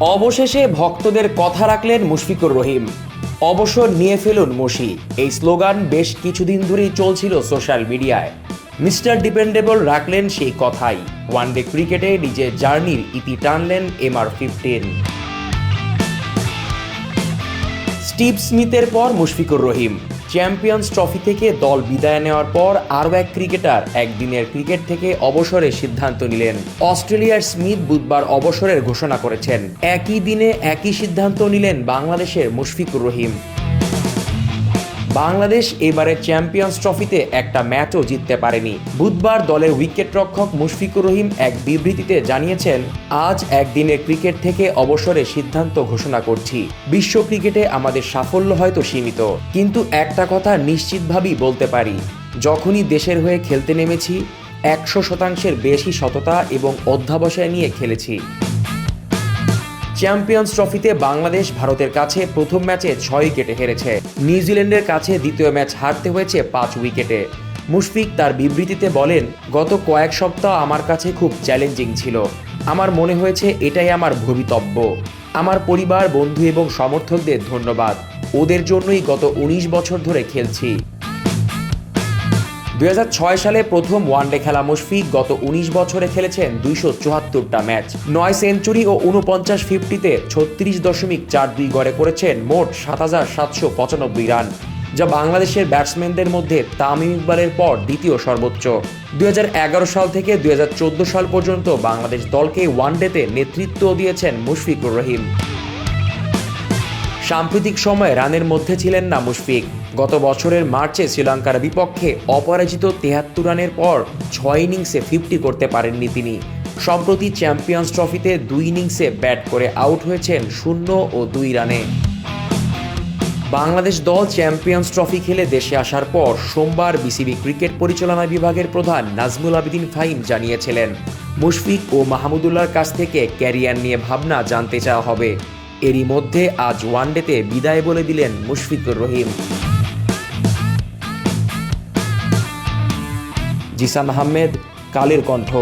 অবশেষে ভক্তদের কথা রাখলেন মুশফিকুর রহিম। অবসর নিয়ে ফেলুন মুশি। এই স্লোগান বেশ কিছুদিন ধরেই চলছিল সোশ্যাল মিডিয়ায়। মিস্টার ডিপেন্ডেবল রাখলেন সেই কথাই। ওয়ানডে ক্রিকেটে নিজের জার্নির ইতি টানলেন এম এমআর ফিফটিন। স্টিভ স্মিথের পর মুশফিকুর রহিম। চ্যাম্পিয়ন্স ট্রফি থেকে দল বিদায় নেওয়ার পর আরও এক ক্রিকেটার একদিনের ক্রিকেট থেকে অবসরের সিদ্ধান্ত নিলেন। অস্ট্রেলিয়ার স্মিথ বুধবার অবসরের ঘোষণা করেছেন। একই দিনে একই সিদ্ধান্ত নিলেন বাংলাদেশের মুশফিকুর রহিম। বাংলাদেশ এবারে চ্যাম্পিয়ন্স ট্রফিতে একটা ম্যাচও জিততে পারেনি। বুধবার দলের উইকেটরক্ষক মুশফিকুর রহিম এক বিবৃতিতে জানিয়েছেন, আজ একদিনের ক্রিকেট থেকে অবসরের সিদ্ধান্ত ঘোষণা করছি। বিশ্ব ক্রিকেটে আমাদের সাফল্য হয়তো সীমিত, কিন্তু একটা কথা নিশ্চিতভাবেই বলতে পারি। যখনই দেশের হয়ে খেলতে নেমেছি, একশো শতাংশের বেশি সততা এবং অধ্যাবসায় নিয়ে খেলেছি। চ্যাম্পিয়ন্স ট্রফিতে বাংলাদেশ ভারতের কাছে প্রথম ম্যাচে ছয় উইকেটে হেরেছে। নিউজিল্যান্ডের কাছে দ্বিতীয় ম্যাচ হারতে হয়েছে পাঁচ উইকেটে। মুশফিক তার বিবৃতিতে বলেন, গত কয়েক সপ্তাহ আমার কাছে খুব চ্যালেঞ্জিং ছিল। আমার মনে হয়েছে এটাই আমার ভবিতব্য। আমার পরিবার, বন্ধু এবং সমর্থকদের ধন্যবাদ। ওদের জন্যই গত উনিশ বছর ধরে খেলছি। দুই হাজার ছয় সালে প্রথম ওয়ানডে খেলা মুশফিক গত উনিশ বছরে খেলেছেন দুইশো চুয়াত্তরটা ম্যাচ। নয় সেঞ্চুরি ও উনপঞ্চাশ ফিফটিতে ছত্রিশ দশমিক চার দুই গড়ে করেছেন মোট সাত হাজার সাতশো পঁচানব্বই রান, যা বাংলাদেশের ব্যাটসম্যানদের মধ্যে তামিম ইকবালের পর দ্বিতীয় সর্বোচ্চ। দুই হাজার এগারো সাল থেকে দু হাজার চোদ্দ সাল পর্যন্ত বাংলাদেশ দলকে ওয়ানডেতে নেতৃত্ব দিয়েছেন মুশফিকুর রহিম। সাম্প্রতিক সময়ে রানের মধ্যে ছিলেন না মুশফিক। গত বছরের মার্চে শ্রীলঙ্কার বিপক্ষে অপরাজিত তেহাত্তর রানের পর ছয় ইনিংসে ফিফটি করতে পারেননি তিনি। সম্প্রতি চ্যাম্পিয়ন্স ট্রফিতে দুই ইনিংসে ব্যাট করে আউট হয়েছেন শূন্য ও দুই রানে। বাংলাদেশ দল চ্যাম্পিয়ন্স ট্রফি খেলে দেশে আসার পর সোমবার বিসিবি ক্রিকেট পরিচালনা বিভাগের প্রধান নাজমুল আবেদিন ফাহিম জানিয়েছিলেন, মুশফিক ও মাহমুদুল্লাহর কাছ থেকে ক্যারিয়ার নিয়ে ভাবনা জানতে চাওয়া হবে। এরই মধ্যে আজ ওয়ানডেতে বিদায় বলে দিলেন মুশফিকুর রহিম। জিসান আহমেদ কালের কণ্ঠ।